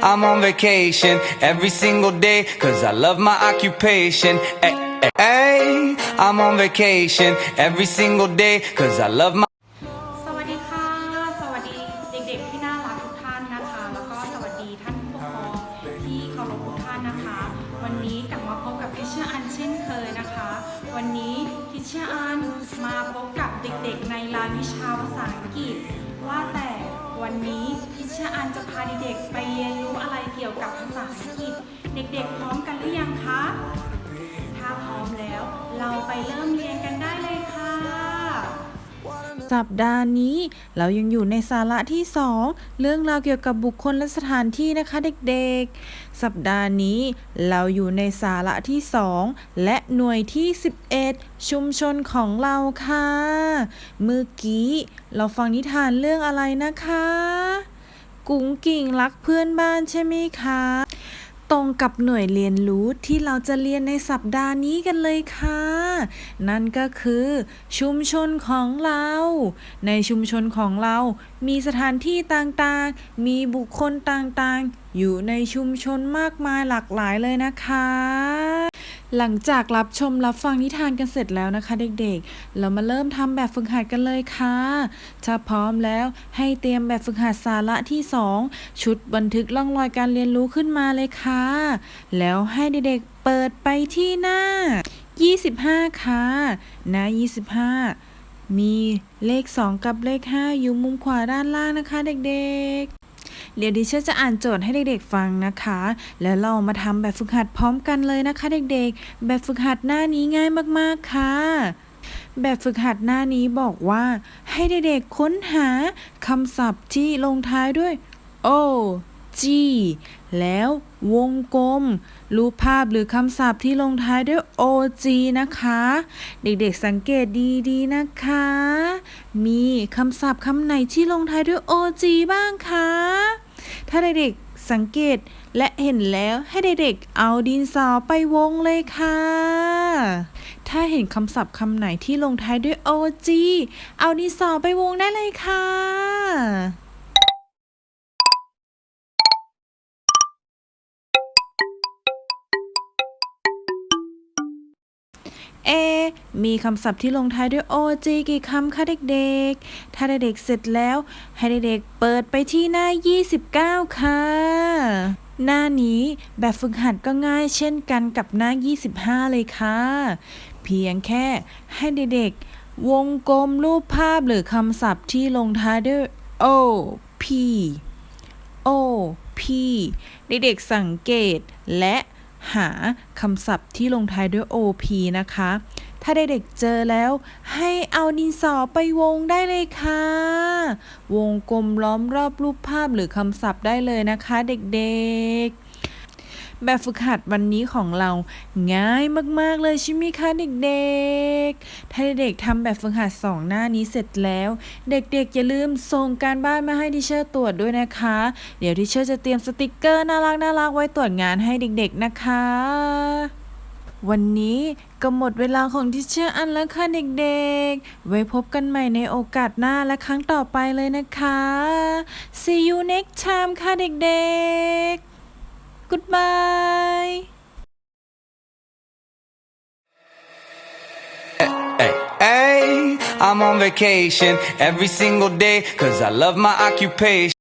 I'm on vacation every single day, cause I love my occupation. Ay, ay, ay, I'm on vacation every single day, cause I love my สวัสดีค่ะ สวัสดีเด็กๆที่น่ารักทุกท่านนะคะ แล้วก็สวัสดีท่านผู้ปกครองที่เคารพทุกท่านนะคะ วันนี้กลับมาพบกับทิชเชอร์อันเช่นเคยนะคะ วันนี้ทิชเชอร์อันมาพบกับเด็กๆในรายวิชาภาษาอังกฤษ ว่าแต่ วันนี้พิชเชาอันจะพาเด็กๆไปเรียนรู้อะไรเกี่ยวกับภาษาอังกฤษ เด็กๆพร้อม สัปดาห์นี้ เรายังอยู่ในสาระที่ 2 เรื่องราวเกี่ยวกับบุคคลและสถานที่นะคะเด็กๆ สัปดาห์นี้เราอยู่ในสาระที่ 2 และหน่วยที่ 11 ชุมชนของเราค่ะ เมื่อกี้เราฟังนิทานเรื่องอะไรนะคะ กุ้งกิ่งรักเพื่อนบ้านใช่ไหมคะ ตรงกับหน่วยเรียนรู้ที่เราจะเรียนในสัปดาห์นี้กันเลยค่ะ นั่นก็คือ ชุมชนของเรา ในชุมชนของเรา มีสถานที่ต่างๆ มีบุคคลต่างๆ อยู่ในชุมชนมากมายหลากหลายเลยนะคะ หลังจากรับชมรับฟังนิทานกันเสร็จแล้วนะคะเด็กๆ เรามาเริ่มทำแบบฝึกหัดกันเลยค่ะ ถ้าพร้อมแล้วให้เตรียมแบบฝึกหัดสาระที่ 2 ชุดบันทึกล่องรอยการเรียนรู้ขึ้นมาเลยค่ะ แล้วให้เด็กๆเปิดไปที่หน้า 25 ค่ะ หน้า 25 มีเลข 2 กับเลข 5 อยู่มุมขวาด้านล่างนะคะเด็กๆ เดี๋ยวดิฉันจะอ่านโจทย์ให้เด็กๆฟังนะคะ แล้วเรามาทำแบบฝึกหัดพร้อมกันเลยนะคะ เด็กๆ แบบฝึกหัดหน้านี้ง่ายมากๆค่ะแบบฝึกหัดหน้านี้บอกว่า ให้เด็กๆค้นหาคำศัพท์ที่ลงท้ายด้วย o g แล้ววงกลม รูปภาพหรือคำศัพท์ที่ลงท้ายด้วย og นะคะ เด็กๆสังเกตดีๆนะคะ มีคำศัพท์คำไหนที่ลงท้ายด้วย og บ้างคะ ถ้าเด็กๆสังเกตและเห็นแล้วให้เด็กๆเอาดินสอไปวงเลยค่ะ ถ้าเห็นคำศัพท์คำไหนที่ลงท้ายด้วย og เอาดินสอไปวงได้เลยค่ะเอ มีคำศัพท์ที่ลงท้ายด้วย og กี่คำคะเด็กๆ ถ้าเด็กๆเสร็จแล้ว ให้เด็กๆเปิดไปที่หน้า 29 ค่ะ หน้านี้แบบฝึกหัดก็ง่ายเช่นกันกับหน้า 25 เลยค่ะ เพียงแค่ให้เด็กๆ วงกลมรูปภาพหรือคำศัพท์ที่ลงท้ายด้วย o p o p เด็กๆสังเกตและหาคำศัพท์ที่ลงท้ายด้วย op นะคะ ถ้าเด็กๆเจอแล้ว ให้เอาดินสอไปวงได้เลยค่ะ วงกลมล้อมรอบรูปภาพหรือคำศัพท์ได้เลยนะคะเด็กๆแบบฝึกหัดวันนี้ของเราง่ายมาก ๆ เลยใช่ไหมคะเด็กๆ ถ้าเด็กๆทำแบบฝึกหัดสองหน้านี้เสร็จแล้ว เด็กๆ อย่าลืมส่งการบ้านมาให้ดิเชอร์ตรวจด้วยนะคะ เดี๋ยวดิเชอร์จะเตรียมสติกเกอร์น่ารักน่ารักไว้ตรวจงานให้เด็กๆนะคะ วันนี้ก็หมดเวลาของทิเชอร์อันแล้วค่ะเด็กๆ ไว้พบกันใหม่ในโอกาสหน้าและครั้งต่อไปเลยนะคะ see you next time ค่ะเด็กๆ goodbye hey, I'm on vacation every single day, cause I love my occupation.